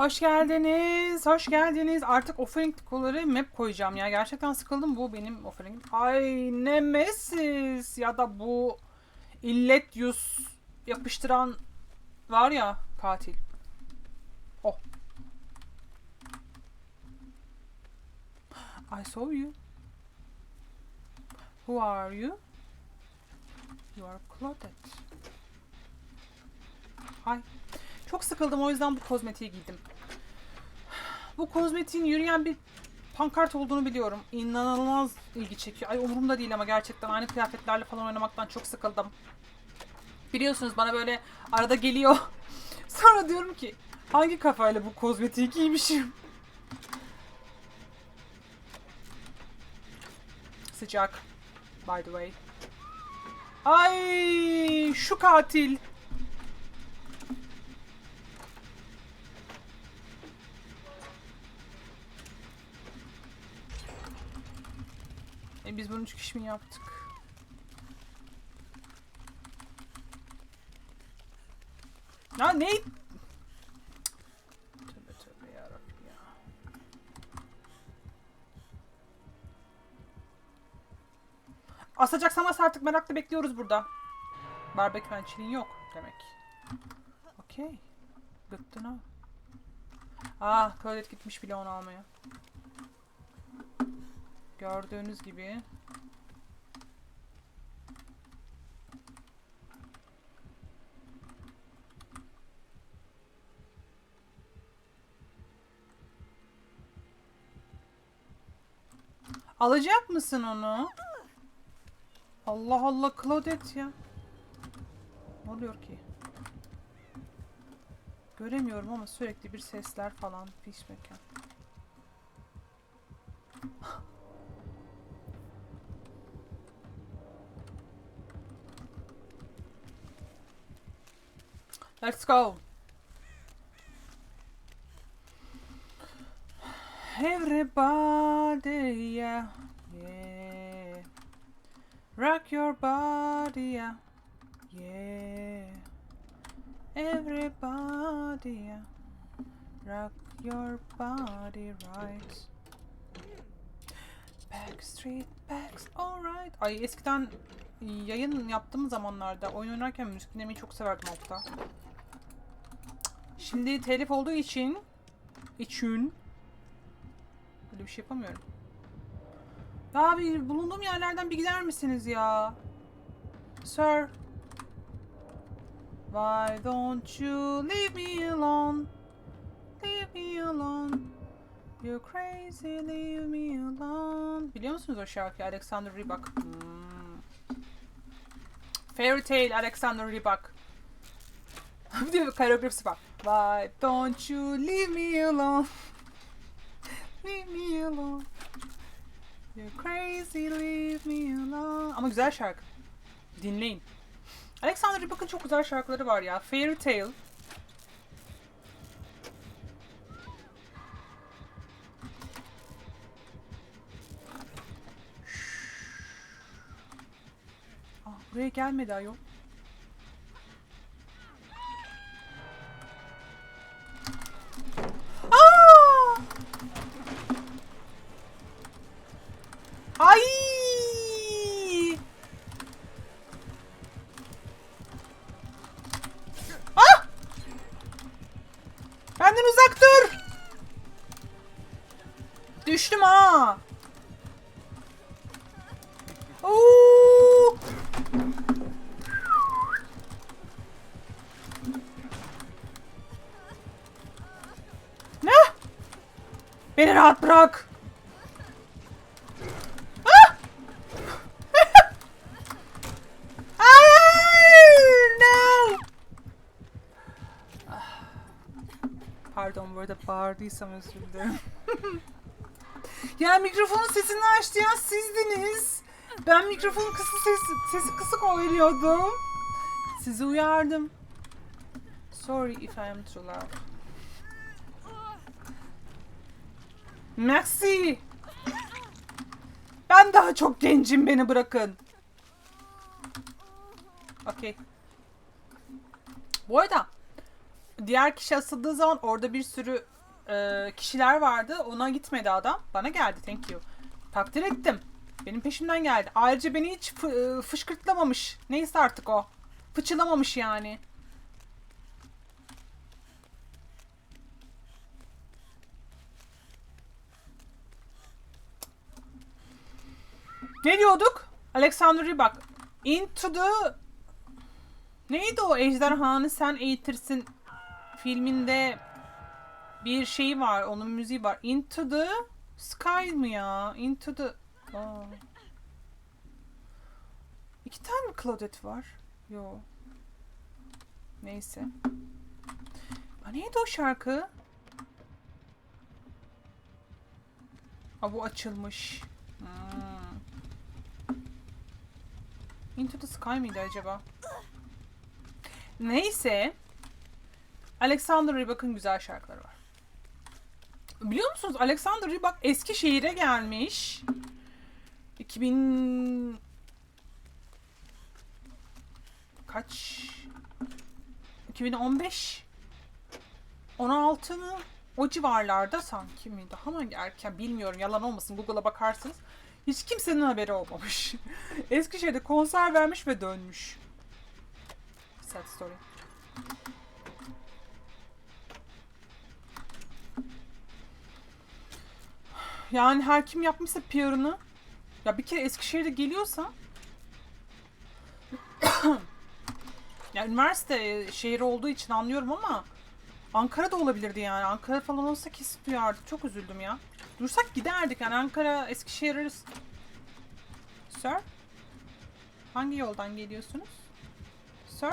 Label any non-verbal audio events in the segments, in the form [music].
Hoş geldiniz, hoş geldiniz. Artık offering kolları map koyacağım ya. Gerçekten sıkıldım bu benim offering. Ay Nemesis ya da bu illet yüz yapıştıran var ya katil. Oh. I saw you. Who are you? You are Claudette. Hi. Çok sıkıldım o yüzden bu kozmetiği giydim. Bu kozmetiğin yürüyen bir pankart olduğunu biliyorum. İnanılmaz ilgi çekiyor. Ay umurumda değil ama gerçekten aynı kıyafetlerle falan oynamaktan çok sıkıldım. Biliyorsunuz bana böyle arada geliyor. [laughs] Sonra diyorum ki hangi kafayla bu kozmetiği giymişim? Sıcak. By the way. Ay şu katil. E kişi mi yaptık? Ya ne? Tövbe tövbe yarabbim ya. Asacaksan as artık merakla bekliyoruz burada. Barbekü hançerin yok demek. Okey. To know. Ah, tuvalet gitmiş bile onu almaya. Gördüğünüz gibi. Alacak mısın onu? Allah Allah Claudette ya. Ne oluyor ki? Göremiyorum ama sürekli bir sesler falan. Pis mekan. Let's go. Everybody, yeah, yeah. Rock your body, yeah, yeah. Everybody, yeah. Rock your body right. Backstreet Backs, alright. Ay eskiden yayın yaptığım zamanlarda oyun oynarken müzik dinlemeyi çok severdim altta. Şimdi telif olduğu için için böyle bir şey yapamıyorum. Ya abi bulunduğum yerlerden bir gider misiniz ya? Sir. Why don't you leave me alone? Leave me alone. You crazy, leave me alone. Biliyor musunuz o şarkıyı? Alexander Rybak. Hmm. Fairy Tale Alexander Rybak. [laughs] Bir de koreografisi. Why don't you leave me alone? Leave me alone. You're crazy, leave me alone. Ama güzel şarkı. Dinleyin. Alexander Rybak'ın çok güzel şarkıları var ya. Fairy Tale. Aa, buraya gelmedi ayol. Rahat bırak. Ah! [laughs] Ah. Pardon bu arada bağırdıysam özür dilerim. [laughs] ya mikrofonun sesini açtıyan sizdiniz. Ben mikrofonun kısık sesi, sesi kısık oynuyordum. Sizi uyardım. Sorry if I am too loud. Merci. Ben daha çok gencim beni bırakın. Okey. Bu arada diğer kişi asıldığı zaman orada bir sürü e, kişiler vardı. Ona gitmedi adam. Bana geldi. Thank you. Takdir ettim. Benim peşimden geldi. Ayrıca beni hiç e, fışkırtlamamış. Neyse artık o. Fıçılamamış yani. Ne diyorduk? Alexander Rybak. Into the... Neydi o ejderhanı sen eğitirsin filminde bir şey var. Onun müziği var. Into the Sky mı ya? Into the... Aa. İki tane mi Claudette var? Yo. Neyse. Aa, neydi o şarkı? Aa, bu açılmış. Hmm. Into the Sky mıydı acaba? Neyse. Alexander Rybak'ın güzel şarkıları var. Biliyor musunuz Alexander Rybak Eskişehir'e gelmiş. 2000 kaç 2015 16 mı? O civarlarda sanki mi? Daha mı erken bilmiyorum. Yalan olmasın. Google'a bakarsınız. Hiç kimsenin haberi olmamış. [laughs] Eskişehir'de konser vermiş ve dönmüş. Sad story. Yani her kim yapmışsa PR'ını ya bir kere Eskişehir'de geliyorsa [coughs] ya üniversite e, şehri olduğu için anlıyorum ama Ankara'da olabilirdi yani. Ankara falan olsa kesin duyardık. Çok üzüldüm ya. Dursak giderdik yani Ankara, Eskişehir arası. Sir? Hangi yoldan geliyorsunuz? Sir?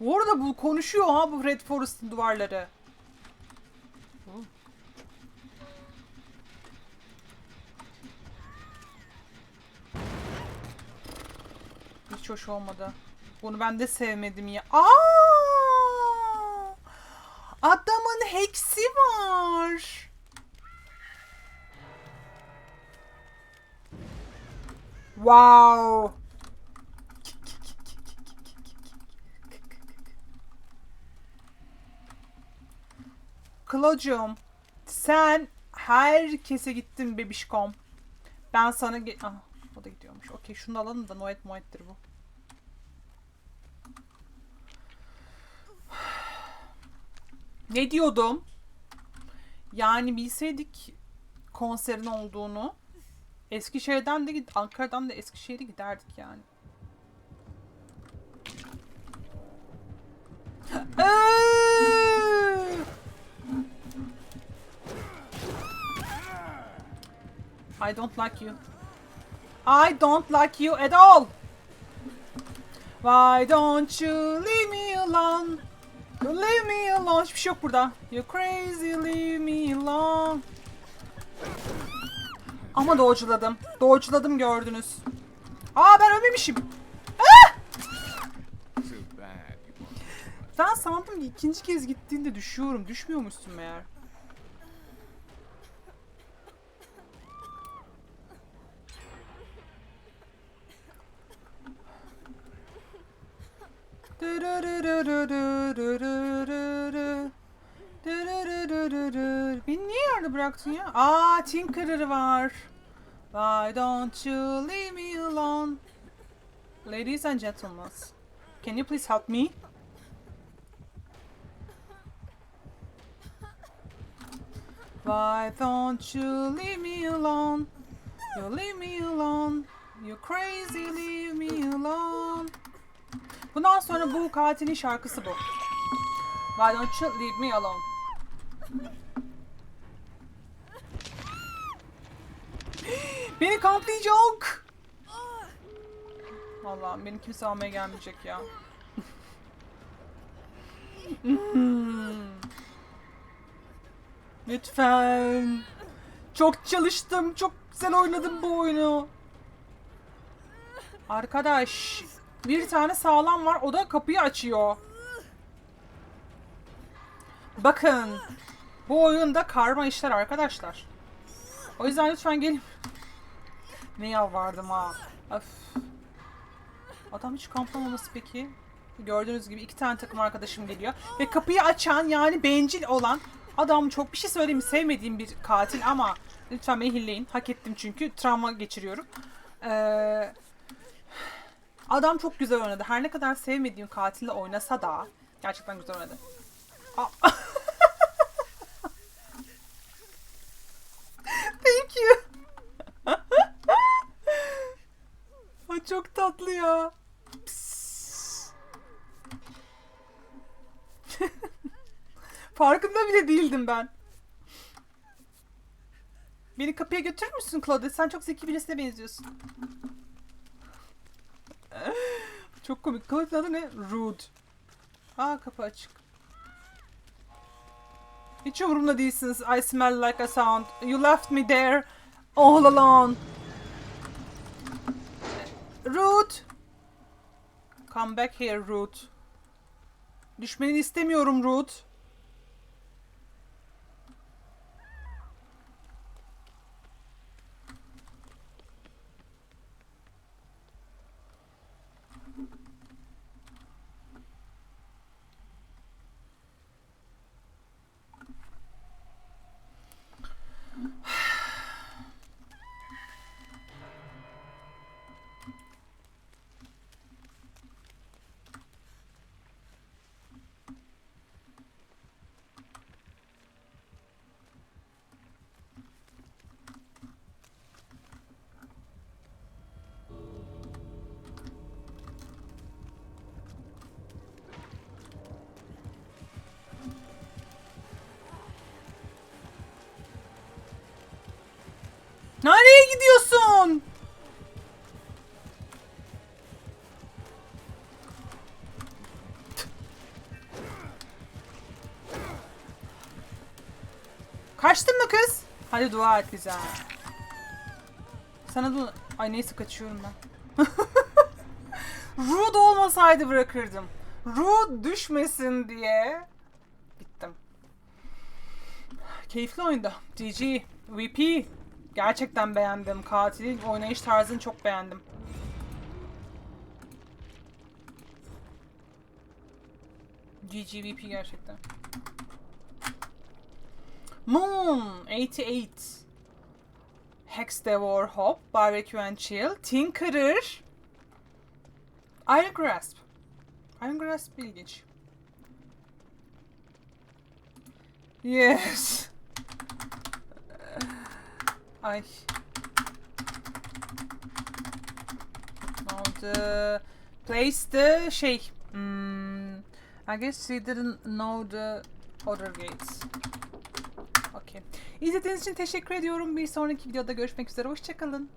Bu arada bu konuşuyor ha bu Red Forest'ın duvarları. Hiç hoş olmadı. Bunu ben de sevmedim ya. Aa! Adamın heksi var. Wow. Klocuğum sen herkese gittin bebişkom. Ben sana ge- ah, o da gidiyormuş. Okey şunu alalım da Noet Moet'tir bu. Ne diyordum? Yani bilseydik konserin olduğunu Eskişehir'den de Ankara'dan da Eskişehir'e giderdik yani. I don't like you. I don't like you at all. Why don't you leave me alone? Leave me alone. Hiçbir şey yok burada. You crazy, leave me alone. Ama doğuculadım. Doğuculadım gördünüz. Aa ben ölmemişim. Won't. Ben sandım ki ikinci kez gittiğinde düşüyorum. Düşmüyormuşsun meğer. Bıraktın ya? Aa Tinkerer var. Why don't you leave me alone? Ladies and gentlemen, can you please help me? Why don't you leave me alone? You leave me alone. You crazy leave me alone. Bundan sonra bu katilin şarkısı bu. Why don't you leave me alone? Beni kamplayacak. Allah'ım beni kimse almaya gelmeyecek ya. [laughs] Lütfen. Çok çalıştım. Çok güzel oynadım bu oyunu. Arkadaş. Bir tane sağlam var. O da kapıyı açıyor. Bakın. Bu oyunda karma işler arkadaşlar. O yüzden lütfen gelin. Ne yalvardım ha. Öf. Adam hiç kamplamaması peki. Gördüğünüz gibi iki tane takım arkadaşım geliyor. Ve kapıyı açan yani bencil olan adam çok bir şey söyleyeyim sevmediğim bir katil ama lütfen beni. Hak ettim çünkü travma geçiriyorum. Ee, adam çok güzel oynadı. Her ne kadar sevmediğim katille oynasa da gerçekten güzel oynadı. [laughs] Thank you. Ay çok tatlı ya. [laughs] Farkında bile değildim ben. Beni kapıya götürür müsün Claude? Sen çok zeki birisine benziyorsun. [laughs] çok komik. Claude'ın adı ne? Rude. Aa kapı açık. Hiç umurumda değilsiniz. I smell like a sound. You left me there all alone. Rude. Come back here Rude. Düşmeni istemiyorum Rude. Gidiyorsun? Kaçtın mı kız? Hadi dua et bize. Sana da... Ay neyse kaçıyorum ben. [laughs] Rude olmasaydı bırakırdım. Rude düşmesin diye. Gittim. Keyifli oyunda. GG. VP. Gerçekten beğendim. Katilin oynayış tarzını çok beğendim. GG VP gerçekten. Moon 88 Hex Devour Hop Barbecue and Chill Tinkerer Iron Grasp Iron Grasp ilginç. Yes. Ay. Now the place the şey. Hmm, I guess he didn't know the other gates. Okay. İzlediğiniz için teşekkür ediyorum. Bir sonraki videoda görüşmek üzere. Hoşçakalın.